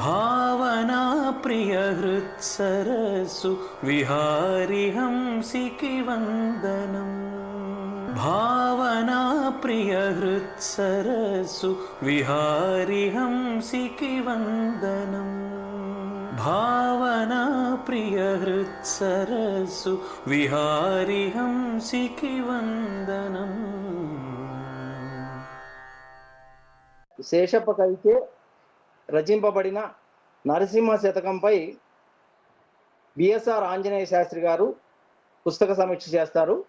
భావనా ప్రియ హృత్సరస్సు విహారి హంసికి వందనం భావనా ప్రియ హృత్సరస్సు విహారి హంసికి వందనం భావనా రచింపబడిన నరసింహ శతకంపై బిఎస్ఆర్ ఆంజనేయ శాస్త్రి గారు పుస్తక సమీక్ష చేస్తారు.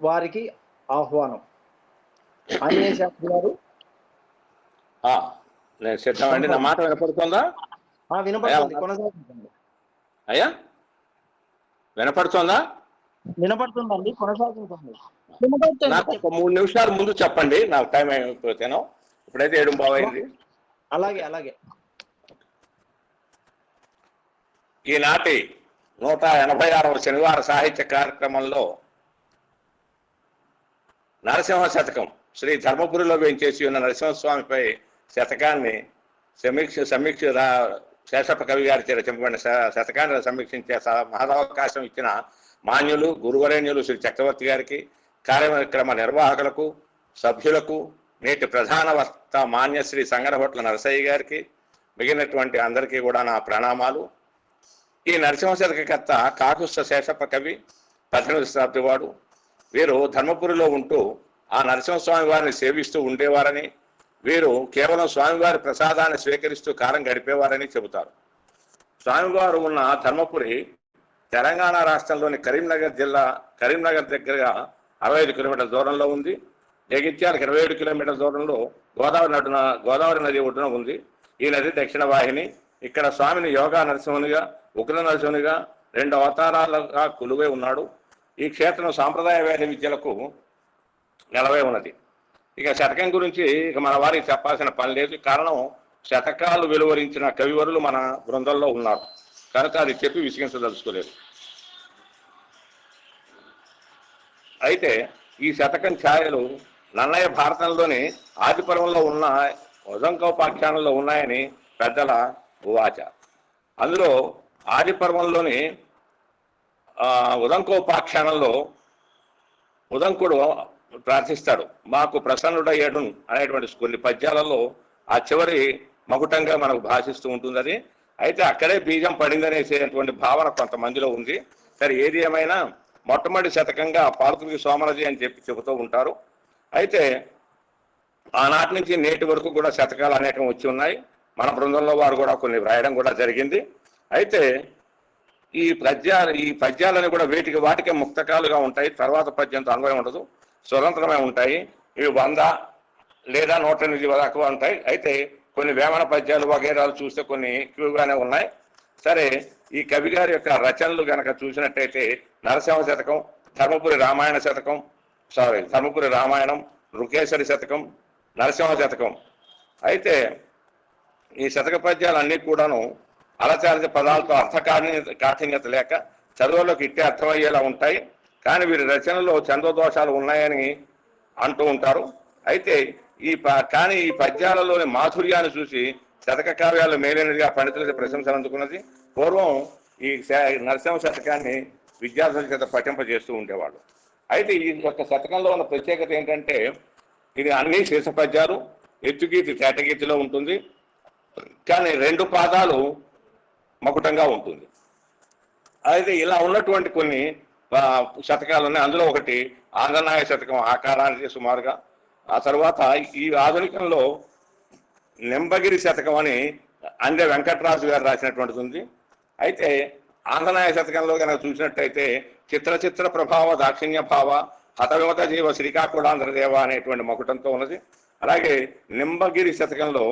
వారికి ఆహ్వానం. ఆంజనేయ శాస్త్రి గారు? నేను నా మాట వినపడుతుందా? వినపడుతుంది. అయ్యా వినపడుతుందా? వినపడుతుందండి. కొనసాగించండి. నాకు ఒక మూడు నిమిషాల ముందు చెప్పండి. నాకు టైం అయిపోతేను. ఇప్పుడైతే ఏడు బాగైంది అలాగే అలాగే. ఈనాటి నూట ఎనభై ఆరవ శనివార సాహిత్య కార్యక్రమంలో నరసింహ శతకం శ్రీ ధర్మపురిలో వేయించేసి ఉన్న నరసింహస్వామిపై శతకాన్ని సమీక్ష సమీక్ష శేషప్ప కవి గారి రచింపబడిన శతకాన్ని సమీక్షించే మహదవకాశం ఇచ్చిన మాన్యులు గురువరేణ్యులు శ్రీ చక్రవర్తి గారికి కార్యక్రమ నిర్వాహకులకు సభ్యులకు నేటి ప్రధాన వక్త మాన్యశ్రీ సంగరభట్ల నరసయ్య గారికి మిగిలినటువంటి అందరికీ కూడా నా ప్రణామాలు. ఈ నరసింహశతకర్త కాకుస్థ శేషప్ప కవి పద్దెనిమిది శతాబ్దివాడు వీరు ధర్మపురిలో ఉంటూ ఆ నరసింహస్వామి వారిని సేవిస్తూ ఉండేవారని వీరు కేవలం స్వామివారి ప్రసాదాన్ని స్వీకరిస్తూ కాలం గడిపేవారని చెబుతారు. స్వామివారు ఉన్న ధర్మపురి తెలంగాణ రాష్ట్రంలోని కరీంనగర్ జిల్లా కరీంనగర్ దగ్గరగా అరవై ఐదు కిలోమీటర్ల దూరంలో ఉంది. జగిత్యాలకు ఇరవై ఏడు కిలోమీటర్ల దూరంలో గోదావరి నడున గోదావరి నది ఒడ్డున ఉంది. ఈ నది దక్షిణ వాహిని. ఇక్కడ స్వామిని యోగా నరసింహునిగా ఉగ్ర నరసింహునిగా రెండు అవతారాలుగా కొలువై ఉన్నాడు. ఈ క్షేత్రం సాంప్రదాయ వేద విద్యలకు నెలవై ఉన్నది. ఇక శతకం గురించి ఇక మన వారికి చెప్పాల్సిన పని లేదు. కారణం శతకాలు వెలువరించిన కవివరులు మన బృందంలో ఉన్నారు. కనుక అది చెప్పి విసిగించదలుచుకోలేదు. అయితే ఈ శతకం ఛాయలు నన్నయ్య భారతంలోని ఆదిపురంలో ఉన్న ఉదంకోపాఖ్యానంలో ఉన్నాయని పెద్దల ఉవాచ. అందులో ఆదిపర్వంలోని ఉదంకోపాఖ్యానంలో ఉదంకుడు ప్రార్థిస్తాడు. మాకు ప్రసన్నుడయ్యడు అనేటువంటి కొన్ని పద్యాలలో ఆ చివరి మకుటంగా మనకు భాషిస్తూ ఉంటుందని అయితే అక్కడే బీజం పడిందనేసేటువంటి భావన కొంతమందిలో ఉంది. సరే ఏది ఏమైనా మొట్టమొదటి శతకంగా పాలకుడికి సోమరజి అని చెప్పి చెబుతూ ఉంటారు. అయితే ఆనాటి నుంచి నేటి వరకు కూడా శతకాలు అనేకం వచ్చి ఉన్నాయి. మన బృందంలో వారు కూడా కొన్ని వ్రాయడం కూడా జరిగింది. అయితే ఈ పద్యాలు ఈ పద్యాలని కూడా వేటికి వాటికే ముక్తకాలుగా ఉంటాయి. తర్వాత పద్యంతో అనుభవం ఉండదు. స్వతంత్రమే ఉంటాయి. ఇవి వంద లేదా నూట ఎనిమిది వరకు ఉంటాయి. అయితే కొన్ని వేమన పద్యాలు వగేరాలు చూస్తే కొన్ని ఎక్కువగానే ఉన్నాయి. సరే ఈ కవి గారి యొక్క రచనలు గనక చూసినట్టయితే నరసింహ శతకం ధర్మపురి రామాయణ శతకం సారీ ధర్మపురి రామాయణం రుకేశ్వరి శతకం నరసింహ శతకం. అయితే ఈ శతక పద్యాలన్నీ కూడాను అలచారిత పదాలతో అర్థ కాఠిన్యత లేక చదువులకు ఇట్టే అర్థమయ్యేలా ఉంటాయి. కానీ వీరి రచనలో చంద్రదోషాలు ఉన్నాయని అంటూ ఉంటారు. అయితే ఈ కానీ ఈ పద్యాలలోని మాధుర్యాన్ని చూసి శతక కావ్యాలు మేలైనదిగా పండితులకి ప్రశంసలు అందుకున్నది పూర్వం ఈ నరసింహ శతకాన్ని విద్యార్థుల చేత పఠింపజేస్తూ ఉండేవాళ్ళు. అయితే ఈ యొక్క శతకంలో ఉన్న ప్రత్యేకత ఏంటంటే ఇది అన్ని శీర్ష పద్యాలు ఎత్తుగీతి తేటగీతిలో ఉంటుంది. కానీ రెండు పాదాలు మకుటంగా ఉంటుంది. అయితే ఇలా ఉన్నటువంటి కొన్ని శతకాలు ఉన్నాయి అందులో ఒకటి ఆంధ్రనాయ శతకం ఆకారానికి సుమారుగా. ఆ తర్వాత ఈ ఆధునికంలో నింబగిరి శతకం అని అందే వెంకటరాజు గారు రాసినటువంటిది ఉంది. అయితే ఆంధ్రనాయ శతకంలో కనుక చూసినట్టయితే చిత్ర చిత్ర ప్రభావ దాక్షిణ్య భావ హతవిమత జీవ శ్రీకాకుళాంధ్రదేవ అనేటువంటి మకుటంతో ఉన్నది. అలాగే నింబగిరి శతకంలో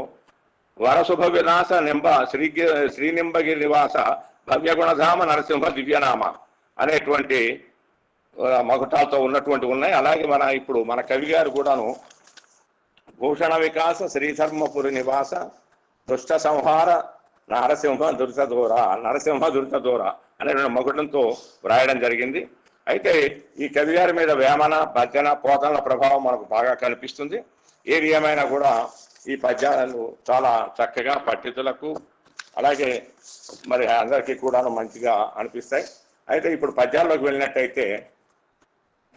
వరశుభ వినాశ నింబ శ్రీ శ్రీనింబగిరి నివాస భవ్యగుణధామ నరసింహ దివ్యనామ అనేటువంటి మగుటాలతో మకుటాలతో ఉన్నటువంటి ఉన్నాయి. అలాగే మన ఇప్పుడు మన కవి గారు కూడాను భూషణ వికాస శ్రీధర్మపురి నివాస దుష్ట సంహార నరసింహ దుర్తదూర నరసింహ దుర్తదూర అనేటువంటి అనే మకుటంతో వ్రాయడం జరిగింది. అయితే ఈ కవి గారి మీద వేమన భజన పోతన ప్రభావం మనకు బాగా కనిపిస్తుంది. ఏది ఏమైనా కూడా ఈ పద్యాలు చాలా చక్కగా పట్టితులకు అలాగే మరి అందరికీ కూడా మంచిగా అనిపిస్తాయి. అయితే ఇప్పుడు పద్యాల్లోకి వెళ్ళినట్టయితే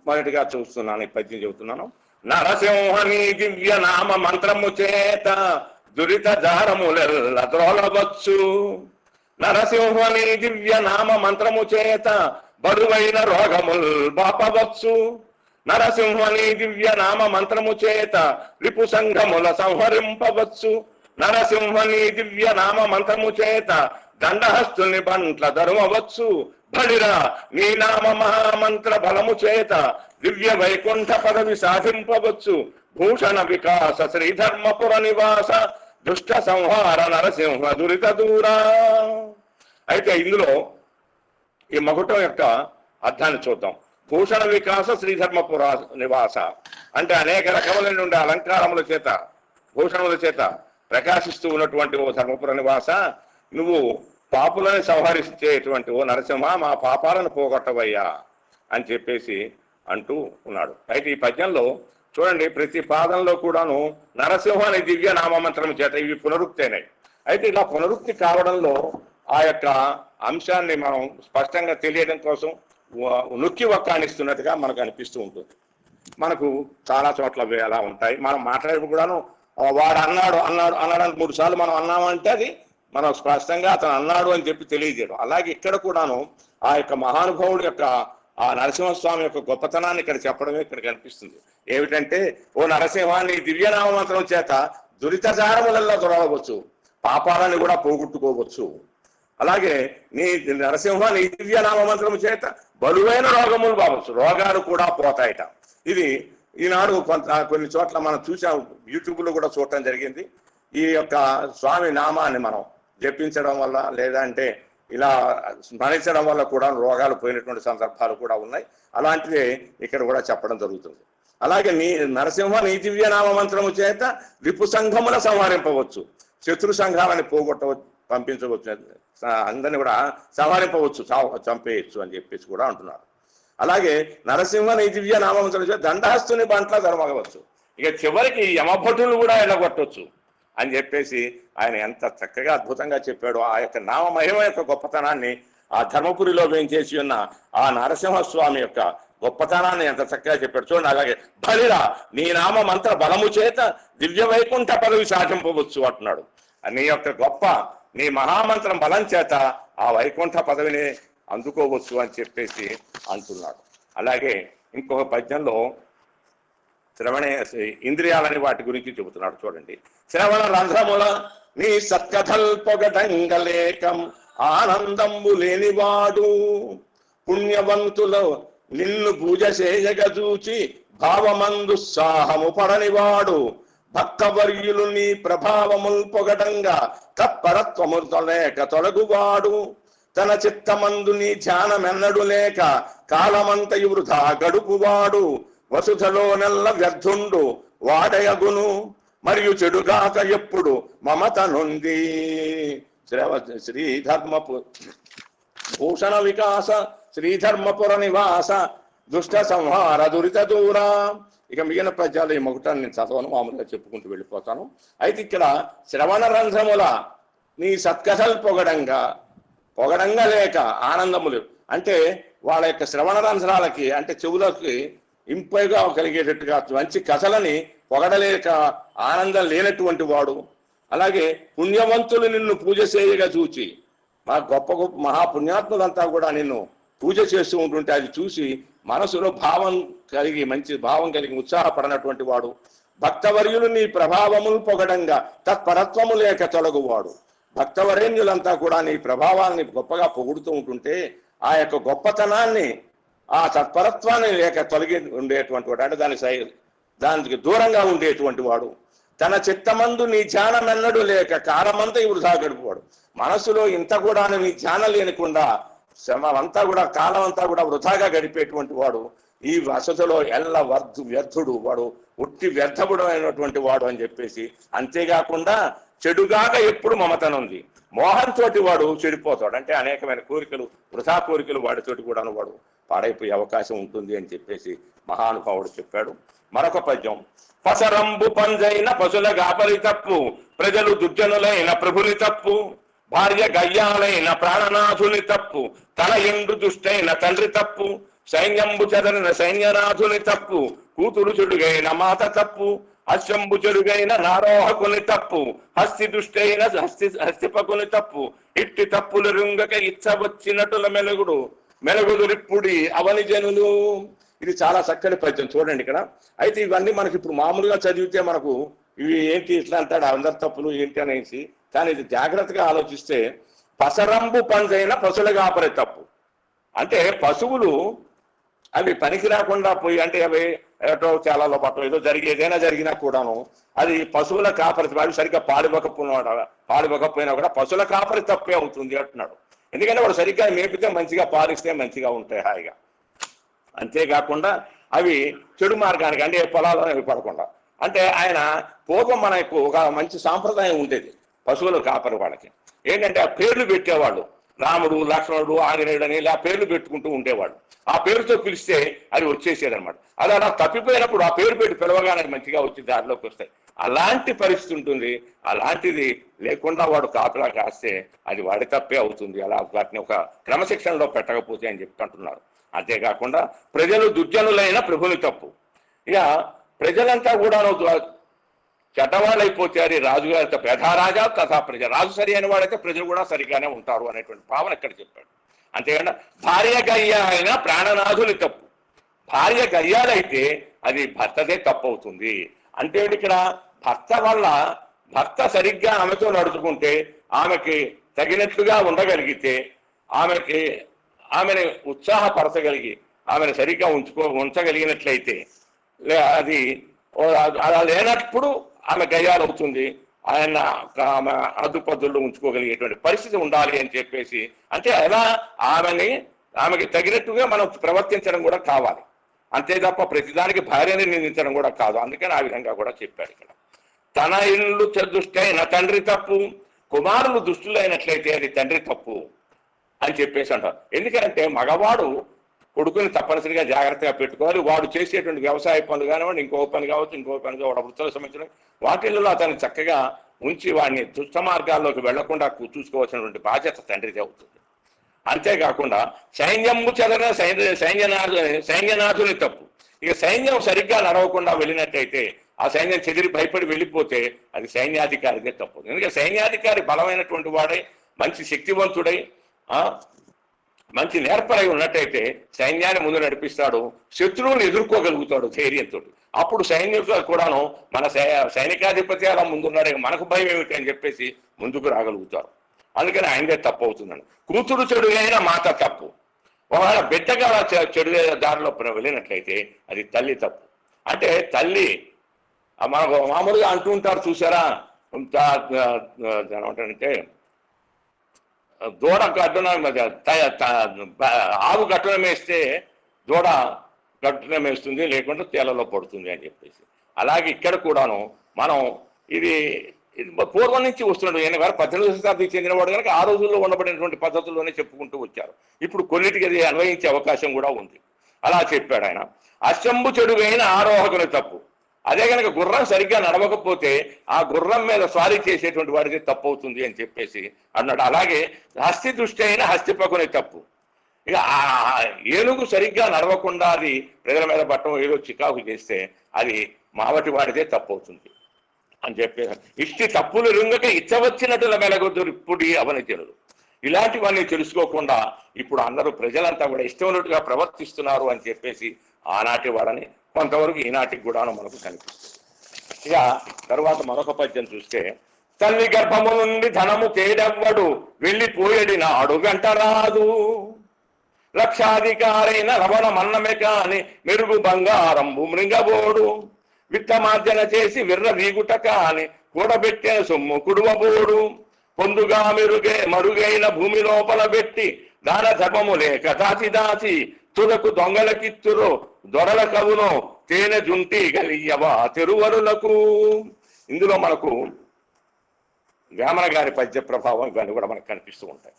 మొదటిగా చూస్తున్నాను ఈ పద్యం చెబుతున్నాను. నరసింహని దివ్య నామ మంత్రము చేత దురిత జారములెల్ల ద్రోలవచ్చు. నరసింహని దివ్య నామ మంత్రము చేత బరువైన రోగముల్ బాపవచ్చు. నరసింహని దివ్య నామ మంత్రము చేత రిపు సంఘముల సంహరింపవచ్చు. నరసింహని దివ్య నామ మంత్రము చేత దండహస్తుని బంట్ల ధరుమవచ్చు. బడిరా నీ నామ మహామంత్ర బలము చేత దివ్య వైకుంఠ పదవి సాధింపవచ్చు. భూషణ వికాస శ్రీధర్మపుర నివాస దుష్ట సంహార నరసింహ దురిత దూరా. అయితే ఇందులో ఈ మకుటం యొక్క అర్థాన్ని చూద్దాం. భూషణ వికాస శ్రీధర్మపుర నివాస. అంటే అనేక రకములైన అలంకారముల చేత భూషణముల చేత ప్రకాశిస్తూ ఉన్నటువంటి ఓ ధర్మపుర నివాస. నువ్వు పాపులను సంహరించేటువంటి ఓ నరసింహ మా పాపాలను పోగొట్టవయ్యా అని చెప్పేసి అంటూ ఉన్నాడు. అయితే ఈ పద్యంలో చూడండి ప్రతి పాదంలో కూడాను నరసింహ అనే దివ్య నామమంత్రం చేత ఇవి పునరుక్తైనాయి. అయితే ఇలా పునరుక్తి కావడంలో ఆ యొక్క అంశాన్ని మనం స్పష్టంగా తెలియడం కోసం నొక్కి వక్కాణిస్తున్నట్టుగా మనకు అనిపిస్తూ ఉంటుంది. మనకు చాలా చోట్ల అవి అలా ఉంటాయి. మనం మాట్లాడేప్పుడు కూడాను వాడు అన్నాడు అన్నాడు అన్నాడని మూడు సార్లు మనం అన్నామంటే అది మనం స్పష్టంగా అతను అన్నాడు అని చెప్పి తెలియజేయడం. అలాగే ఇక్కడ కూడాను ఆ యొక్క మహానుభావుడు యొక్క ఆ నరసింహస్వామి యొక్క గొప్పతనాన్ని ఇక్కడ చెప్పడమే ఇక్కడ కనిపిస్తుంది. ఏమిటంటే ఓ నరసింహాన్ని దివ్యనామంత్రం చేత దురితజారములలో దొరకవచ్చు పాపాలను కూడా పోగొట్టుకోవచ్చు. అలాగే నీ నరసింహ నీ దివ్యనామ మంత్రము చేత బలువైన రోగములు బావచ్చు రోగాలు కూడా పోతాయట. ఇది ఈనాడు కొంత కొన్ని చోట్ల మనం చూసాం. యూట్యూబ్లో కూడా చూడటం జరిగింది. ఈ యొక్క స్వామి నామాన్ని మనం జపించడం వల్ల లేదంటే ఇలా స్మరించడం వల్ల కూడా రోగాలు పోయినటువంటి సందర్భాలు కూడా ఉన్నాయి. అలాంటిదే ఇక్కడ కూడా చెప్పడం జరుగుతుంది. అలాగే నీ నరసింహ నీ దివ్యనామ మంత్రము చేత రిపు సంఘముల సంహరింపవచ్చు. శత్రు సంఘాలని పోగొట్టవచ్చు పంపించవచ్చు. అందరిని కూడా సంహరింపవచ్చు చావ- చంపేయచ్చు అని చెప్పేసి కూడా అంటున్నారు. అలాగే నరసింహ నీ దివ్య నామమంత్రం దండహస్తుని బంట్ల ధర్మగవచ్చు ఇక చివరికి యమభటులు కూడా ఎడగొట్టవచ్చు అని చెప్పేసి ఆయన ఎంత చక్కగా అద్భుతంగా చెప్పాడు ఆ యొక్క నామమహిమ యొక్క గొప్పతనాన్ని ఆ ధర్మపురిలో వేయించేసి ఉన్న ఆ నరసింహస్వామి యొక్క గొప్పతనాన్ని ఎంత చక్కగా చెప్పాడు. చూడండి అలాగే బలిరా నీ నామ మంత్ర బలము చేత దివ్య వైకుంఠ పదవి సాధింపవచ్చు అంటున్నాడు. నీ యొక్క గొప్ప నీ మహామంత్రం బలం చేత ఆ వైకుంఠ పదవిని అందుకోవచ్చు అని చెప్పేసి అంటున్నాడు అలాగే ఇంకొక పద్యంలో శ్రవణ ఇంద్రియాలని వాటి గురించి చెబుతున్నాడు చూడండి. శ్రవణ రంధ్రముల నీ సత్కథల్ పొగటంగలేకం ఆనందంబు లేనివాడు. పుణ్యవంతులు నిన్ను పూజ చేయగ చూచి భావమందు సాహము పడనివాడు. భక్తవర్యులు నీ ప్రభావముల్ పొగటంగా తత్పరత్వము లేక తొలగువాడు. తన చిత్తమందు నీ ధ్యానమెన్నడు లేక కాలమంతయు వృధా గడుపువాడు. వసుధలో నెల్ల వ్యర్థుండు వాడయగును. మరియు చెడుగాక ఎప్పుడు మమత నుండి శ్రవ శ్రీధర్మపు భూషణ వికాస శ్రీధర్మపుర నివాస దుష్ట సంహార దురిత దూరా. ఇక మిగిలిన పద్యాలు ఈ మొగటాన్ని నేను చదవను మామూలుగా చెప్పుకుంటూ వెళ్ళిపోతాను. అయితే ఇక్కడ శ్రవణ రంధ్రముల నీ సత్కథలు పొగడంగా పొగడంగా లేక ఆనందములు. అంటే వాళ్ళ యొక్క శ్రవణ రంధ్రాలకి అంటే చెవులకి ఇంపైగా కలిగేటట్టుగా మంచి కథలని పొగడలేక ఆనందం లేనటువంటి వాడు. అలాగే పుణ్యవంతులు నిన్ను పూజ చేయగా చూచి మా గొప్ప గొప్ప మహాపుణ్యాత్ములంతా కూడా నిన్ను పూజ చేస్తూ ఉంటుంటే అది చూసి మనసులో భావం కలిగి మంచి భావం కలిగి ఉత్సాహపడినటువంటి వాడు. భక్తవర్యులు నీ ప్రభావములు పొగడంగా తత్పరత్వము లేక తొలగువాడు. భక్తవరేణ్యులంతా కూడా నీ ప్రభావాన్ని గొప్పగా పొగుడుతూ ఉంటుంటే ఆ యొక్క గొప్పతనాన్ని ఆ తత్పరత్వాన్ని లేక తొలగి ఉండేటువంటి వాడు. అంటే దాని సై దానికి దూరంగా ఉండేటువంటి వాడు. తన చిత్తమందు నీ ధ్యానమెన్నడు లేక కారమంతా ఇప్పుడు సాగడిపోవాడు మనసులో ఇంత కూడా నీ ధ్యానం లేనికుండా శ్రమ అంతా కూడా కాలం అంతా కూడా వృధాగా గడిపేటువంటి వాడు ఈ వసతిలో ఎల్ల వర్ధు వ్యర్థుడు వాడు ఉట్టి వ్యర్థముడు అయినటువంటి వాడు అని చెప్పేసి అంతేకాకుండా చెడుగాక ఎప్పుడు మమతన ఉంది. మోహన్ తోటి వాడు చెడిపోతాడు. అంటే అనేకమైన కోరికలు వృధా కోరికలు వాడితోటి కూడా వాడు పాడైపోయే అవకాశం ఉంటుంది అని చెప్పేసి మహానుభావుడు చెప్పాడు. మరొక పద్యం. పసరంబు పంజైన పశుల గాపలి తప్పు ప్రజలు దుర్జనులైన ప్రభుని తప్పు. భార్య గయ్యాలైన ప్రాణనాథుని తప్పు తల ఎండు దుష్టైన తండ్రి తప్పు సైన్యంబు చెదరిన సైన్యనాథుని తప్పు కూతురు చెడుగైన మాత తప్పు అశ్వంబు చెడుగైన నారోహకుని తప్పు హస్తి దుష్టైన హస్తి హస్తిపకుని తప్పు ఇట్టి తప్పులు రుంగక ఇచ్చ వచ్చినట్టుల మెలుగుడు రిప్పుడి అవని జనులు. ఇది చాలా చక్కని పద్యం చూడండి ఇక్కడ. అయితే ఇవన్నీ మనకి ఇప్పుడు మామూలుగా చదివితే మనకు ఇవి ఏంటి ఇట్లా అంటాడు అందరి తప్పులు ఏంటి అనేసి. కానీ ఇది జాగ్రత్తగా ఆలోచిస్తే పసరంబు పంజైన పశువుల కాపరే తప్పు. అంటే పశువులు అవి పనికి రాకుండా పోయి అంటే అవి ఏటో చాలా లోపల ఏదో జరిగి ఏదైనా జరిగినా కూడాను అది పశువుల కాపరి వాడు సరిగ్గా పాడివ్వకపోయినా పాడివ్వకపోయినా కూడా పశువుల కాపరి తప్పే అవుతుంది అంటున్నాడు. ఎందుకంటే వాడు సరిగ్గా మేపితే మంచిగా పాలిస్తే మంచిగా ఉంటాయి హాయిగా. అంతేకాకుండా అవి చెడు మార్గానికి అంటే పొలాలను అవి పడకుండా. అంటే ఆయన పూర్వం మనకు ఒక మంచి సాంప్రదాయం ఉండేది. పశువులు కాపరి వాళ్ళకి. ఏంటంటే ఆ పేర్లు పెట్టేవాళ్ళు. రాముడు లక్ష్మణుడు ఆంజనేయుడు అని ఇలా పేర్లు పెట్టుకుంటూ ఉండేవాడు ఆ పేరుతో పిలిస్తే అది వచ్చేసేది అనమాట అది అలా తప్పిపోయినప్పుడు ఆ పేరు పెట్టి పిలవగానే మంచిగా వచ్చి దారిలోకి వస్తాయి. అలాంటి పరిస్థితి ఉంటుంది. అలాంటిది లేకుండా వాడు కాపలా కాస్తే అది వాడి తప్పే అవుతుంది. అలా వాటిని ఒక క్రమశిక్షణలో పెట్టకపోతే అని చెప్తుంటున్నారు అంతేకాకుండా ప్రజలు దుర్జనులైన ప్రభుని తప్పు. ఇక ప్రజలంతా కూడా చెడ్డవాళ్ళైపోతారు రాజుగారు తప్ప యథారాజా తథా ప్రజ రాజు సరి అయిన వాడైతే ప్రజలు కూడా సరిగానే ఉంటారు అనేటువంటి భావన ఇక్కడ చెప్పాడు. అంతేకాకుండా భార్య గయ్య అయిన ప్రాణనాథుని తప్పు. భార్య గయ్యాలైతే అది భర్తదే తప్పు అవుతుంది అంటే ఇక్కడ? భర్త వల్ల భర్త సరిగ్గా ఆమెతో నడుచుకుంటే ఆమెకి తగినట్లుగా ఉండగలిగితే ఆమెకి ఆమెను ఉత్సాహపరచగలిగి ఆమెను సరిగ్గా ఉంచుకో ఉంచగలిగినట్లయితే లే- అది అలా లేనప్పుడు ఆమె గయాలవుతుంది ఆయన ఆమె అదుపదుల్లో ఉంచుకోగలిగేటువంటి పరిస్థితి ఉండాలి అని చెప్పేసి అంటే ఎలా ఆమెని ఆమెకి తగినట్టుగా మనం ప్రవర్తించడం కూడా కావాలి. అంతే తప్ప ప్రతిదానికి భార్యని నిందించడం కూడా కాదు. అందుకని ఆ విధంగా కూడా చెప్పాడు ఇక్కడ. తన ఇల్లు దుష్టైన తండ్రి తప్పు కుమారులు దుష్టులైనట్లయితే అది తండ్రి తప్పు అని చెప్పేసి అంటారు. ఎందుకంటే మగవాడు కొడుకుని తప్పనిసరిగా జాగ్రత్తగా పెట్టుకోవాలి. వాడు చేసేటువంటి వ్యవసాయ పనులు కానివ్వండి ఇంకో పని కావచ్చు ఇంకో పని కావచ్చు వాడు వృత్తులకు సంబంధించిన వాటిల్లో అతన్ని చక్కగా ఉంచి వాడిని దుష్ట మార్గాల్లోకి వెళ్ళకుండా చూసుకోవాల్సినటువంటి బాధ్యత తండ్రిది అవుతుంది. అంతేకాకుండా సైన్యము చెదర సైన్య సైన్యనాథు సైన్యనాథుని తప్పు. ఇక సైన్యం సరిగ్గా నడవకుండా వెళ్ళినట్టయితే ఆ సైన్యం చెదిరి భయపడి వెళ్ళిపోతే అది సైన్యాధికారికే తప్పు. ఎందుకంటే సైన్యాధికారి బలమైనటువంటి వాడై మంచి శక్తివంతుడై ఆ మంచి నేర్పరై ఉన్నట్టయితే సైన్యాన్ని ముందు నడిపిస్తాడు శత్రువుని ఎదుర్కోగలుగుతాడు ధైర్యంతో. అప్పుడు సైన్యులు కూడాను మన సై- సైనికాధిపతి అలా ముందున్నాడు మనకు భయం ఏమిటి అని చెప్పేసి ముందుకు రాగలుగుతారు. అందుకని ఆయనదే తప్పు అవుతుందండి. కూతురు చెడు అయినా మాత తప్పు. ఒకవేళ బిడ్డగా చెడు దారిలో వెళ్ళినట్లయితే అది తల్లి తప్పు. అంటే తల్లి మనకు మామూలుగా అంటూ ఉంటారు చూసారా? అంటే దూడ గడ్డున త- ఆవు కట్టడం వేస్తే దూడ కట్టడం వేస్తుంది లేకుంటే తేలలో పడుతుంది అని చెప్పేసి. అలాగే ఇక్కడ కూడాను మనం ఇది పూర్వం నుంచి వస్తున్నాడు ఈయన గారు పద్దెనిమిది శతాబ్దికి చెందినవాడు కనుక ఆ రోజుల్లో ఉండబడినటువంటి పద్ధతుల్లోనే చెప్పుకుంటూ వచ్చారు. ఇప్పుడు కొన్నిటికి అది అన్వయించే అవకాశం కూడా ఉంది. అలా చెప్పాడు ఆయన. అశంభు చెడుగైన ఆరోహకుని తప్పు. అదే కనుక గుర్రం సరిగ్గా నడవకపోతే ఆ గుర్రం మీద స్వారీ చేసేటువంటి వాడికి తప్పు అవుతుంది అని చెప్పేసి అన్నాడు. అలాగే హస్తి దృష్టి అయినా హస్తి పకునే తప్పు. ఇక ఆ ఏనుగు సరిగ్గా నడవకుండా అది ప్రజల మీద పట్టడం ఏదో చికాకు చేస్తే అది మావటి వాడిదే తప్పు అవుతుంది అని చెప్పేసి ఇష్టి తప్పులు రుంగక ఇచ్చవచ్చినట్టుల మెలగొద్దురిప్పుడు అవనిజనులు ఇలాంటివన్నీ తెలుసుకోకుండా ఇప్పుడు అందరూ ప్రజలంతా కూడా ఇష్టమైనట్టుగా ప్రవర్తిస్తున్నారు అని చెప్పేసి ఆనాటి వాడని కొంతవరకు ఈనాటికి కూడా మనకు కనిపిస్తుంది. ఇక తరువాత మరొక పద్యం చూస్తే తల్లి గర్భము నుండి ధనము తేడవ్వడు వెళ్ళిపోయేడి నాడు వెంట రాదు. లక్షాధికారైన రవణ మన్నమే కాని మెరుగు బంగారంబు మృంగబోడు విత్తమార్జన చేసి విర్ర వీగుట కాని కూడబెట్టిన సొమ్ము కుడువబోడు. పొందుగా మెరుగే మరుగైన భూమి లోపల పెట్టి దాన ధర్మము లేక దాచి దాచి తులకు దొంగలకిత్తురు దొరల కవును తేనె జుంటి గలియవా తెరువరులకు ఇందులో మనకు వేమన గారి పద్య ప్రభావం ఇవన్నీ కూడా మనకు కనిపిస్తూ ఉంటాయి.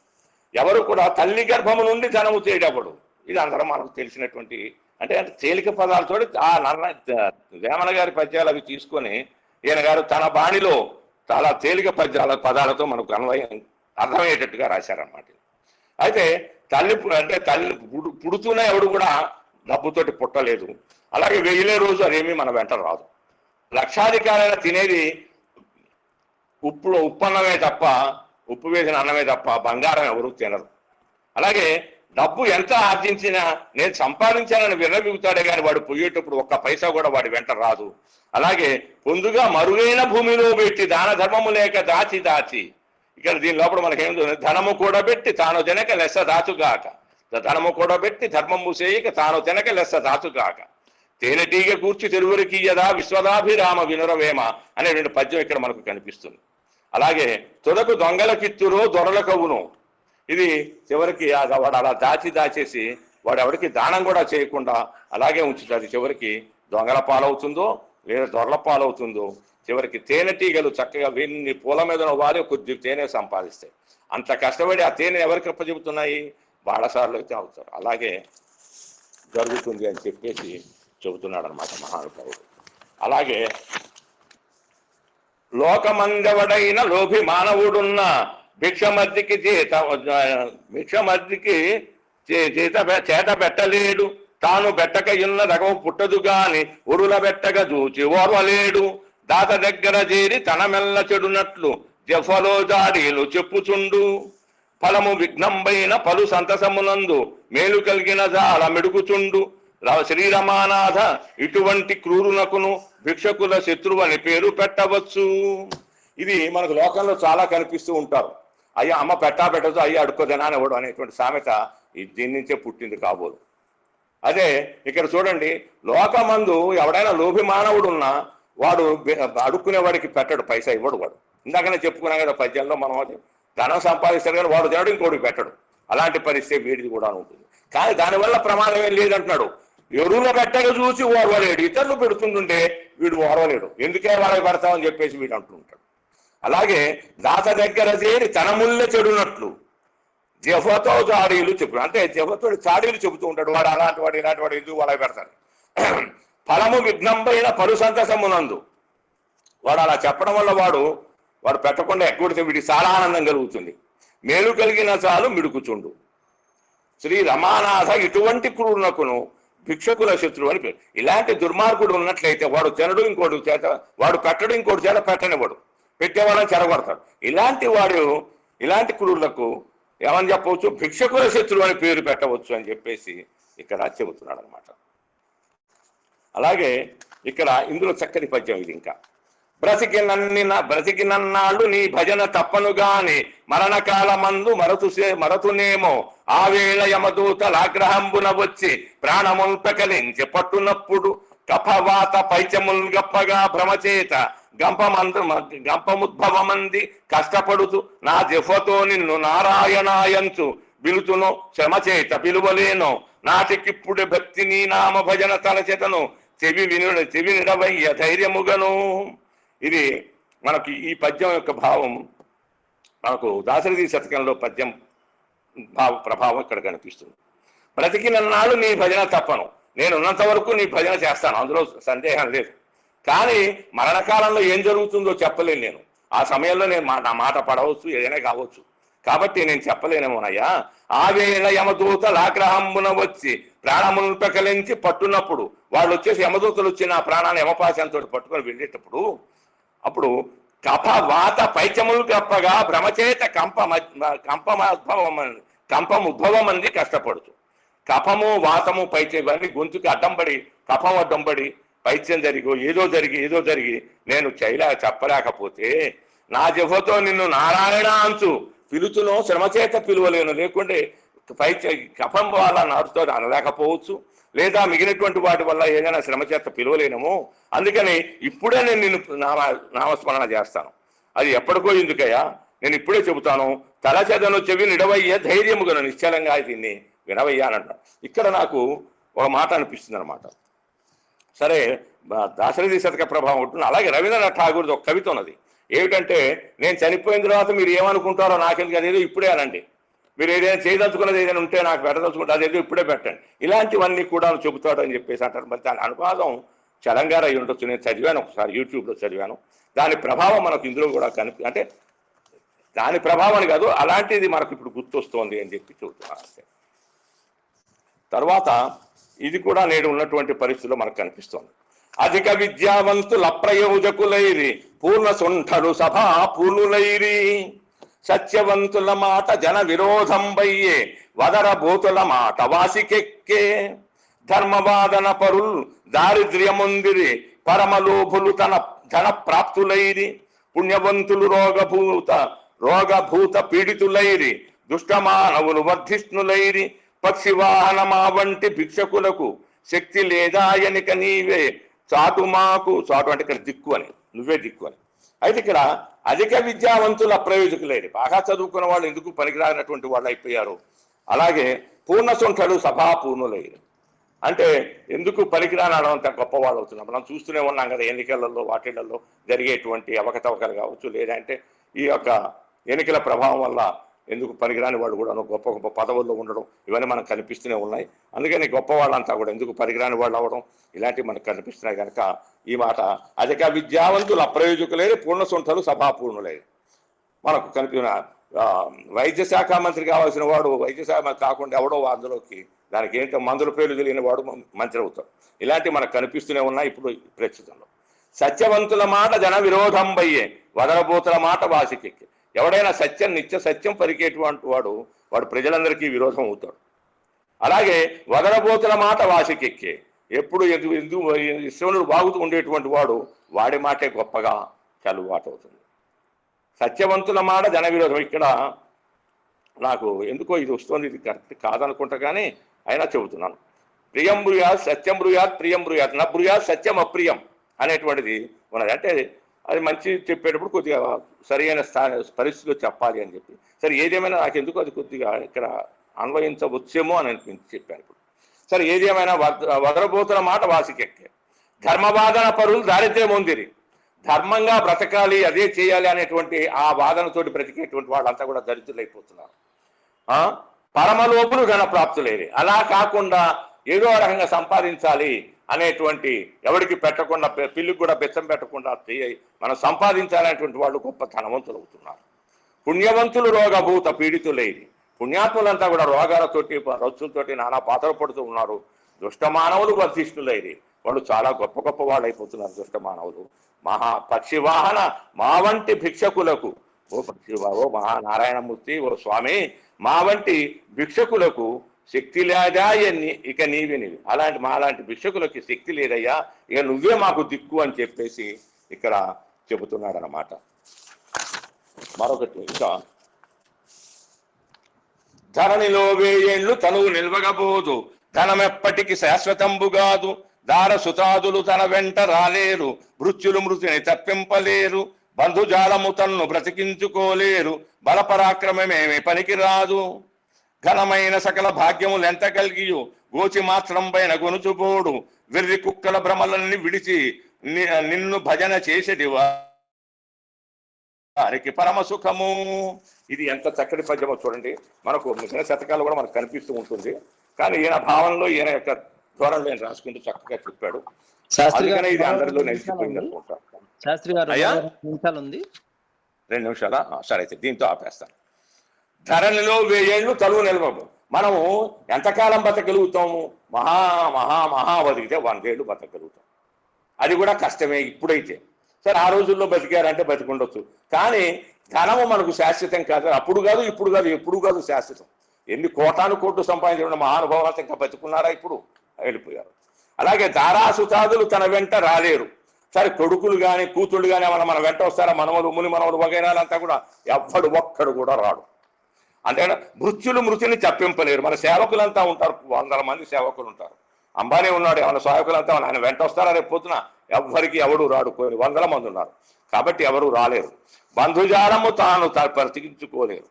ఎవరు కూడా తల్లి గర్భము నుండి జనము చేయడప్పుడు ఇది అందరం మనకు తెలిసినటువంటి అంటే అంటే తేలిక పదాలతో ఆ నన్న వేమన గారి పద్యాలు అవి తీసుకొని ఈయన గారు తన బాణిలో చాలా తేలిక పద్యాల పదాలతో మనకు అన్వయం అర్థమయ్యేటట్టుగా రాశారన్నమాట. అయితే తల్లి అంటే తల్లి పుడు పుడుతూనే ఎవడు కూడా డబ్బుతోటి పుట్టలేదు. అలాగే వెయ్యిలే రోజు అదేమీ మన వెంట రాదు. లక్షాధికారైన తినేది ఉప్పు ఉప్పు అన్నమే తప్ప ఉప్పు వేసిన అన్నమే తప్ప బంగారం ఎవరు తినరు. అలాగే డబ్బు ఎంత ఆర్జించినా నేను సంపాదించానని విర్రబిగుతాడే కానీ వాడు పోయేటప్పుడు ఒక్క పైసా కూడా వాడి వెంట రాదు. అలాగే పొందుగా మరుగైన భూమిలో పెట్టి దాన ధర్మము లేక దాచి దాచి ఇక్కడ దీని లోపల మనకి ఏం ధనము కూడా పెట్టి తాను తినక లెస్స దాచుగాక. ధనము కూడా పెట్టి ధర్మము చేయక తాను తినక లెస్స దాచుగాక. తేనెటీగ కూర్చి తెరువురికియదా విశ్వదాభిరామ వినురవేమ అనే రెండు పద్యం ఇక్కడ మనకు కనిపిస్తుంది. అలాగే తొడకు దొంగల కిత్తురో దొరల కవును. ఇది చివరికి వాడు అలా దాచి దాచేసి వాడు ఎవరికి దానం కూడా చేయకుండా అలాగే ఉంచుతుంది చివరికి దొంగల పాలవుతుందో లేదా దొరల పాలవుతుందో చివరికి తేనెటీగలు చక్కగా వీళ్ళని పూల మీద వారి కొద్ది తేనె సంపాదిస్తాయి. అంత కష్టపడి ఆ తేనె ఎవరికి అప్పచెబుతున్నాయి బాడసార్లు అయితే అవుతారు. అలాగే జరుగుతుంది అని చెప్పేసి చెబుతున్నాడు అనమాట మహానుభావుడు. అలాగే లోకమందెవడైన లోభి మానవుడున్న భిక్షమద్దికి చేత భిక్షమద్దికి చే- చేత చేత పెట్టలేడు. తాను పెట్టకయున్న ఇన్న రకం పుట్టదు గాని ఉరుల బెట్టగా చూచి ఓర్వలేడు. దాత దగ్గర చేరి తన మెల్ల చెడునట్లు జఫలో జాడీలు చెప్పుచుండు. ఫలము విఘ్నంబైన పలు సంతసమునందు మేలు కలిగిన జాల మెడుకుచుండు శ్రీరమానాథ ఇటువంటి క్రూరునకును భిక్షకుల శత్రువు అని పేరు పెట్టవచ్చు. ఇది మనకు లోకంలో చాలా కనిపిస్తూ ఉంటారు. అయ్యా అమ్మ పెట్టా పెట్టదు అయ్యా అడుక్కోదేనా అని అనేటువంటి సామెత దీని నుంచే పుట్టింది కాబోలు. అదే ఇక్కడ చూడండి లోకమందు ఎవడైనా లోభి ఉన్నా వాడు అడుక్కునేవాడికి పెట్టడు పైసా ఇవ్వడు వాడు. ఇందాకనే చెప్పుకున్నాం కదా పద్యంలో మనం ధనం సంపాదిస్తాడు కానీ వాడు తినడు ఇంకోటికి పెట్టడు. అలాంటి పరిస్థితి వీడిది కూడా ఉంటుంది. కానీ దానివల్ల ప్రమాదం ఏం లేదంటున్నాడు. ఎరువులు పెట్టగా చూసి ఓర్వలేడు. ఇతరులు పెడుతుంటుంటే వీడు ఓర్వలేడు. ఎందుకే వాళ్ళకి పెడతామని చెప్పేసి వీడు అంటుంటాడు అలాగే దాత దగ్గర చేరి తన ముల్లె చెడునట్లు. జఫతో చాడీలు చెప్పు అంటే జఫతో చాడీలు చెబుతూ ఉంటాడు. వాడు అలాంటి వాడు ఇలాంటి వాడు ఎందుకు వాళ్ళకి పెడతాడు? ఫలము విఘ్నంపైన పరు సంతసమునందు వాడు అలా చెప్పడం వల్ల వాడు వాడు పెట్టకుండా ఎక్కడితే వీడికి చాలా ఆనందం కలుగుతుంది. మేలు కలిగిన చాలు మిడుకుచుండు. శ్రీ రమానాథ ఇటువంటి క్రూరునకును భిక్షకుల శత్రువు అని పేరు. ఇలాంటి దుర్మార్గుడు ఉన్నట్లయితే వాడు తినడు ఇంకోటి చేత వాడు పెట్టడు ఇంకోటి చేత పెట్టనివ్వడు. పెట్టేవాళ్ళని చెరగొడతాడు. ఇలాంటి వాడు ఇలాంటి క్రూరులకు ఏమని చెప్పవచ్చు? భిక్షకుల శత్రువు అని పేరు పెట్టవచ్చు అని చెప్పేసి ఇక్కడ చెబుతున్నాడు అనమాట అలాగే ఇక్కడ ఇందులో చక్కని పద్యం ఇది ఇంకా. బ్రతికినన్ని బ్రతికినన్నాళ్ళు నీ భజన తప్పను గాని మరణకాలమందు మరతు మరతునేమో. ఆ వేళ యమదూతలాగ్రహంబున వచ్చి ప్రాణముల్ పెకలించి పట్టునప్పుడు కఫవాత పైచముల్ గప్పగా భ్రమచేత గంపమందు గంపముద్భవమంది కష్టపడుతూ నా జఫతో నిన్ను నారాయణాయంచు బిలుతును శ్రమచేత పిలువలేను నాటికిప్పుడు భక్తి నీ నామ భజన తలచేతను చెవి విను చెవి నిడవయ్య ధైర్యముగను. ఇది మనకి ఈ పద్యం యొక్క భావం. మనకు దాశరథి శతకంలో పద్యం భావ ప్రభావం ఇక్కడ కనిపిస్తుంది. బ్రతికినన్నాళ్ళు నీ భజన తప్పను. నేను ఉన్నంత వరకు నీ భజన చేస్తాను. అందులో సందేహం లేదు. కానీ మరణకాలంలో ఏం జరుగుతుందో చెప్పలేను నేను. ఆ సమయంలో నేను మా- నా మాట పడవచ్చు ఏదైనా కావచ్చు. కాబట్టి నేను చెప్పలేనేమోనయ్యా ఆ వేళ యమదూత లాగ్రహంబున వచ్చి ప్రాణమును పెకలించి పట్టున్నప్పుడు వాళ్ళు వచ్చేసి యమదూతలు వచ్చి నా ప్రాణాన్ని యమపాశంతో పట్టుకొని వెళ్ళేటప్పుడు అప్పుడు కప వాత పైచములు కప్పగా భ్రమచేత కంప కంపమద్భవం కంపం ఉద్భవం అంది కష్టపడుతూ కఫము వాతము పైచం ఇవన్నీ గొంతుకి అడ్డం పడి కఫం అడ్డం పడి పైత్యం జరిగి ఏదో జరిగి ఏదో జరిగి నేను చైలా చెప్పలేకపోతే నా జఫతో నిన్ను నారాయణ అంచు. పిలుచును శ్రమచేత పిలువలేను. లేకుంటే పై కఫం వల్ల నాటుతో అనలేకపోవచ్చు లేదా మిగిలినటువంటి వాటి వల్ల ఏదైనా శ్రమ చేత పిలవలేనము. అందుకని ఇప్పుడే నేను నిన్ను నామ నామస్మరణ చేస్తాను. అది ఎప్పటికో ఎందుకయ్యా? నేను ఇప్పుడే చెబుతాను. తలచెదను చెవి నిడవయ్య ధైర్యముగా నిశ్చలంగా దీన్ని వినవయ్యా అని ఇక్కడ నాకు ఒక మాట అనిపిస్తుంది అనమాట సరే దాశరథి శతక ప్రభావం ఉంటుంది అలాగే రవీంద్రనాథ్ ఠాగూర్ది ఒక కవిత ఉన్నది. ఏమిటంటే నేను చనిపోయిన తర్వాత మీరు ఏమనుకుంటారో నాకెందుకు అదేదో ఇప్పుడే అనండి. మీరు ఏదైనా చేయదలుచుకున్నది ఏదైనా ఉంటే నాకు పెట్టదలుచుకుంటే అదేదో ఇప్పుడే పెట్టండి. ఇలాంటివన్నీ కూడా చెబుతాడు అని చెప్పేసి అంటారు. మరి దాని అనువాదం చలంగారు అయి ఉండొచ్చు. నేను చదివాను ఒకసారి యూట్యూబ్లో చదివాను. దాని ప్రభావం మనకు ఇందులో కూడా కనిపి అంటే దాని ప్రభావం కాదు అలాంటిది మనకు ఇప్పుడు గుర్తొస్తోంది అని చెప్పి చెబుతున్నాను తర్వాత ఇది కూడా నేడు ఉన్నటువంటి పరిస్థితుల్లో మనకు కనిపిస్తోంది. అధిక విద్యావంతుల ప్రయోజకులైరి పూర్ణ సొంఠలు సభా పూర్ణులైరి సత్యవంతుల మాట జన విరోధం వయ్యే వదర భూతుల మాట వాసికెక్కే. ధర్మవాదన పరుల్ దారిద్ర్యముందిరి పరమలోభులు తన ధన ప్రాప్తులైరి పుణ్యవంతులు రోగభూత రోగభూత పీడితులైరి. దుష్టమానవులు వర్ధిష్ణులైరి. పక్షి వాహనమా వంటి భిక్షకులకు శక్తి లేదాయనిక నీవే. చాటు మాకు చాటు అంటే ఇక్కడ దిక్కు అని నువ్వే దిక్కు అని. అయితే ఇక్కడ అధిక విద్యావంతుల ప్రయోజకులేరు బాగా చదువుకున్న వాళ్ళు ఎందుకు పనికిరానటువంటి వాళ్ళు అయిపోయారు? అలాగే పూర్ణ సొంఠలు సభా పూర్ణులయ్యారు. అంటే ఎందుకు పనికిరాని అంత గొప్ప వాళ్ళు అవుతున్నాం మనం చూస్తూనే ఉన్నాం కదా ఎన్నికలలో వాటిలలో జరిగేటువంటి అవకతవకలు కావచ్చు లేదంటే ఈ యొక్క ఎన్నికల ప్రభావం వల్ల ఎందుకు పనికిరాని వాడు కూడా గొప్ప గొప్ప పదవుల్లో ఉండడం ఇవన్నీ మనకు కనిపిస్తూనే ఉన్నాయి. అందుకని గొప్ప వాళ్ళంతా కూడా ఎందుకు పనికిరాని వాళ్ళు అవ్వడం ఇలాంటివి మనకు కనిపిస్తున్నాయి కనుక ఈ మాట అధిక విద్యావంతులు అప్రయోజకులేని పూర్ణ సొంతలు సభాపూర్ణులే. మనకు కనిపిన వైద్య శాఖ మంత్రి కావాల్సిన వాడు వైద్య శాఖ కాకుండా ఎవడో అందులోకి దానికి ఏంటో మందుల పేర్లు తెలియని వాడు మంత్రి అవుతాడు. ఇలాంటివి మనకు కనిపిస్తూనే ఉన్నాయి ఇప్పుడు ప్రస్తుతంలో. సత్యవంతుల మాట జన విరోధం బయ్యే వదరబూతుల మాట వాసికెక్కి. ఎవడైనా సత్యం నిత్య సత్యం పరికేటువంటి వాడు వాడు ప్రజలందరికీ విరోధం అవుతాడు. అలాగే వదలబోతుల మాట వాసికెక్కే. ఎప్పుడు ఎందు ఎందు శ్రవణుడు బాగుతూ ఉండేటువంటి వాడు వాడి మాటే గొప్పగా చలుబాటు అవుతుంది. సత్యవంతుల మాట జన విరోధం. ఇక్కడ నాకు ఎందుకో ఇది వస్తుంది ఇది కరెక్ట్ కాదనుకుంటా కానీ అయినా చెబుతున్నాను. ప్రియం బ్రుయాత్ సత్యం బ్రుయాత్ ప్రియం బ్రుయాత్. నా బ్రుయాత్ సత్యం అప్రియం అనేటువంటిది ఉన్నది. అంటే అది మంచి చెప్పేటప్పుడు కొద్దిగా సరైన స్థా పరిస్థితిలో చెప్పాలి అని చెప్పి. సరే ఏదేమైనా నాకు ఎందుకు అది కొద్దిగా ఇక్కడ అన్వయించవచ్చేమో అని అనిపించి చెప్పాను ఇప్పుడు. సరే ఏదేమైనా వదరబోతున్న వదలబోతున్న మాట వాసికెక్కే. ధర్మవాదన పరులు దారిద్ర్యం ఉందిరి. ధర్మంగా బ్రతకాలి అదే చేయాలి అనేటువంటి ఆ వాదనతోటి బ్రతికేటువంటి వాళ్ళంతా కూడా దరిద్రులైపోతున్నారు. పరమలోపులు పరమలోపులు ఘనప్రాప్తులేరి అలా కాకుండా ఏదో రకంగా సంపాదించాలి అనేటువంటి ఎవరికి పెట్టకుండా పిల్లికి కూడా బెచ్చం పెట్టకుండా మనం సంపాదించాలనేటువంటి వాళ్ళు గొప్ప ధనవంతులు అవుతున్నారు పుణ్యవంతులు రోగభూత పీడితులేది పుణ్యాత్ములంతా కూడా రోగాలతోటి రచ్చులతోటి నానా పాత్రలు పడుతూ ఉన్నారు. దుష్ట మానవులు వర్ధిష్ణులైరి వాళ్ళు చాలా గొప్ప గొప్ప వాళ్ళు అయిపోతున్నారు దుష్ట మానవులు మహా పక్షివాహన మా వంటి భిక్షకులకు. ఓ పక్షివా ఓ మహానారాయణమూర్తి ఓ స్వామి మా వంటి భిక్షకులకు శక్తి లేదా ఇక నీవి నీవి. అలాంటి మాలాంటి భిక్షకులకి శక్తి లేదయ్యా ఇక నువ్వే మాకు దిక్కు అని చెప్పేసి ఇక్కడ చెబుతున్నాడు అన్నమాట మరొకటి ఇంకా. ధరణిలో వేయేళ్ళు తనువు నిల్వగబోదు ధనమెప్పటికి శాశ్వతంబుగాదు దార సుతాదులు తన వెంట రాలేరు మృత్యులు మృతిని తప్పింపలేరు బంధుజాలము తన్ను బ్రతికించుకోలేరు బలపరాక్రమమేమి పనికి రాదు. ఘనమైన సకల భాగ్యములు ఎంత కలిగియు? గోచి మాత్రం పైన గొనుచుపోడు. వెర్రి కుక్కల భ్రమలన్నీ విడిచి నిన్ను భజన చేసేటివా? వారికి పరమ సుఖము. ఇది ఎంత చక్కటి పద్యమో చూడండి. మనకు మిగిలిన శతకాలు కూడా మనకు కనిపిస్తూ ఉంటుంది. కానీ ఈయన భావనలో ఈయన యొక్క ధోరణిలో ఈయన రాసుకుంటూ చక్కగా చెప్పాడు. అందుకనే ఇది అందరిలో శాస్త్రి గారు నిమిషాలు ఉంది. రెండు నిమిషాల? సరే అయితే దీంతో ఆపేస్తాను. ధరణిలో వెయ్యేళ్ళు తలువు నిలవము మనము ఎంతకాలం బతకగలుగుతాము? మహా మహా మహా బతికితే వందేళ్ళు బతకగలుగుతాం. అది కూడా కష్టమే ఇప్పుడైతే. సరే ఆ రోజుల్లో బతికారంటే బతికుండొచ్చు. కానీ ధనము మనకు శాశ్వతం కాదు. అప్పుడు కాదు ఇప్పుడు కాదు ఎప్పుడు కాదు శాశ్వతం. ఎన్ని కోటాను కోట్లు సంపాదించిన మహానుభావులు ఇంకా బతుకున్నారా ఇప్పుడు? వెళ్ళిపోయారు. అలాగే ధారాసుతాదులు తన వెంట రాలేరు. సరే కొడుకులు కానీ కూతుళ్ళు కానీ మన మన వెంట వస్తారా? మనవలు ముని మనవలు వగైరాలంతా కూడా ఎవ్వడు ఒక్కడు కూడా రాడు. అంటే మృత్యులు మృత్యుని తప్పింపలేరు. మన సేవకులంతా ఉంటారు. వందల మంది సేవకులు ఉంటారు. అంబానీ ఉన్నాడు మన సేవకులంతా ఆయన వెంట వస్తారా? రేపు పొద్దున ఎవ్వరికి ఎవడు రాడు. కొన్ని వందల మంది ఉన్నారు. కాబట్టి ఎవరు రాలేరు. బంధుజాలము తాను త- బ్రతికించుకోలేరు.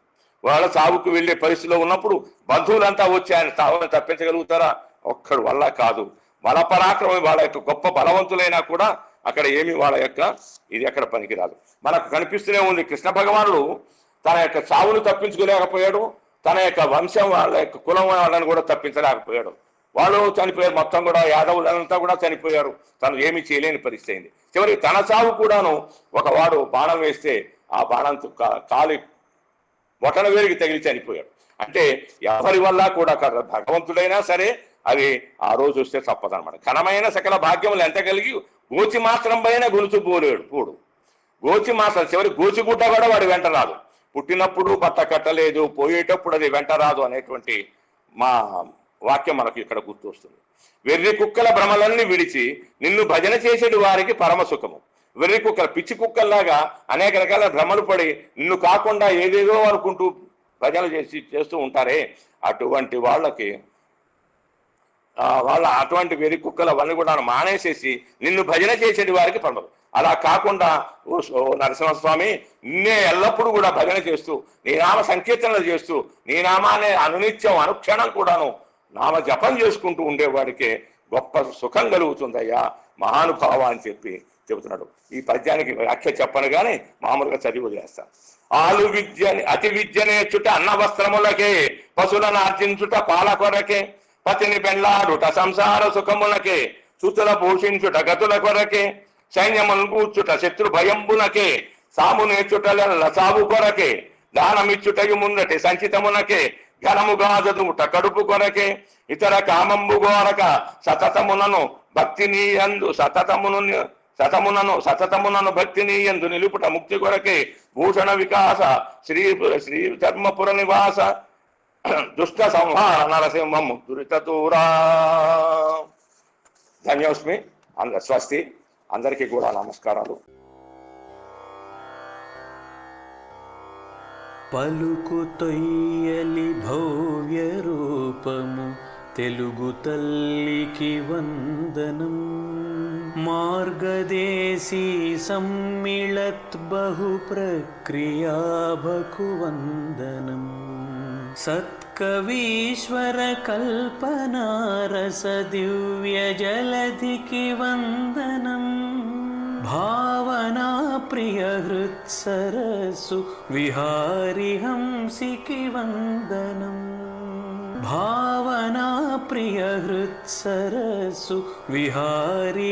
వాళ్ళ చావుకు వెళ్ళే పరిస్థితిలో ఉన్నప్పుడు బంధువులంతా వచ్చి ఆయన చావును తప్పించగలుగుతారా? ఒక్కడు వల్ల కాదు. బల పరాక్రమం వాళ్ళ యొక్క గొప్ప బలవంతులైనా కూడా అక్కడ ఏమి వాళ్ళ యొక్క ఇది ఎక్కడ పనికిరాదు. మనకు కనిపిస్తూనే ఉంది. కృష్ణ భగవానుడు తన యొక్క చావును తప్పించుకోలేకపోయాడు తన యొక్క వంశం వాళ్ళ యొక్క కులం వాళ్ళని కూడా తప్పించలేకపోయాడు. వాళ్ళు చనిపోయారు మొత్తం కూడా యాదవులంతా కూడా చనిపోయారు. తను ఏమీ చేయలేని పరిస్థితి అయింది. చివరికి తన చావు కూడాను ఒక వాడు బాణం వేస్తే ఆ బాణంతో కాలి బొటన వేలికి తగిలి చనిపోయాడు. అంటే ఎవరి వల్ల కూడా కాదు. భగవంతుడైనా సరే అవి ఆ రోజు వస్తే తప్పదనమాట ఘనమైన సకల భాగ్యములు ఎంత కలిగి గోచి మాత్రం పైన గొలుసు పోలేడు. పూడు. గోచి మాత్రం చివరి గోచిగుడ్డ కూడా వాడు వెంట రాదు. పుట్టినప్పుడు బట్ట కట్టలేదు పోయేటప్పుడు అది వెంట రాదు అనేటువంటి మా వాక్యం మనకు ఇక్కడ గుర్తొస్తుంది. వెర్రి కుక్కల భ్రమలన్నీ విడిచి నిన్ను భజన చేసేటి వారికి పరమ సుఖము. వెర్రి కుక్కల పిచ్చి కుక్కల్లాగా అనేక రకాల భ్రమలు పడి నిన్ను కాకుండా ఏదేదో అనుకుంటూ భజన చేసి చేస్తూ ఉంటారే. అటువంటి వాళ్ళకి వాళ్ళ అటువంటి వెరి కుక్కలు అవన్నీ కూడా మానేసేసి నిన్ను భజన చేసేటి వారికి పరమ అలా కాకుండా నరసింహస్వామి నే ఎల్లప్పుడూ కూడా భజన చేస్తూ నీ నామ సంకీర్తనలు చేస్తూ నీ నామాన్ని అనునిత్యం అనుక్షణం కూడాను నామ జపం చేసుకుంటూ ఉండేవాడికే గొప్ప సుఖం కలుగుతుందయ్యా మహానుభావ అని చెప్పి చెబుతున్నాడు. ఈ పద్యానికి వ్యాఖ్య చెప్పను కానీ మామూలుగా చదివి వదిలేస్తాను ఆలు విద్యని అతి విద్య నేర్చుట అన్న వస్త్రములకే పశువులను ఆర్జించుట పాల కొరకే పతిని పెండ్లాడుట సంసార సుఖములకే సుతుల పోషించుట గతుల కొరకే సైన్యమును కూర్చుట శత్రు భయంబునకే సాము నేర్చుటల సాగు కొరకే దానమిచ్చుటయు ముందటి సంచితమునకే ఘనముగా చదువుట కడుపు కొరకే ఇతర కామంబు గోరక సతతమునను భక్తిని అందు సతతమును సతమునను సతతమునను భక్తిని ఎందు నిలుపుట ముక్తి కొరకే భూషణ వికాస శ్రీ శ్రీ ధర్మపుర నివాస దుష్ట సంహార నరసింహం దురిత దూరా. ధన్యోస్మి అంద స్వస్తి. అందరికీ కూడా నమస్కారాలు. పలుకు తొయ్యలి భవ్య రూపము తెలుగు తల్లికి వందనం. మార్గదేశీ సమ్మిళత్ బహు ప్రక్రియాభకు వందనం. వందనం సత్ ప్రియ హృత్సరసు విహారి హంసికి వందనం భావనా ప్రియ హృత్సరసు విహారి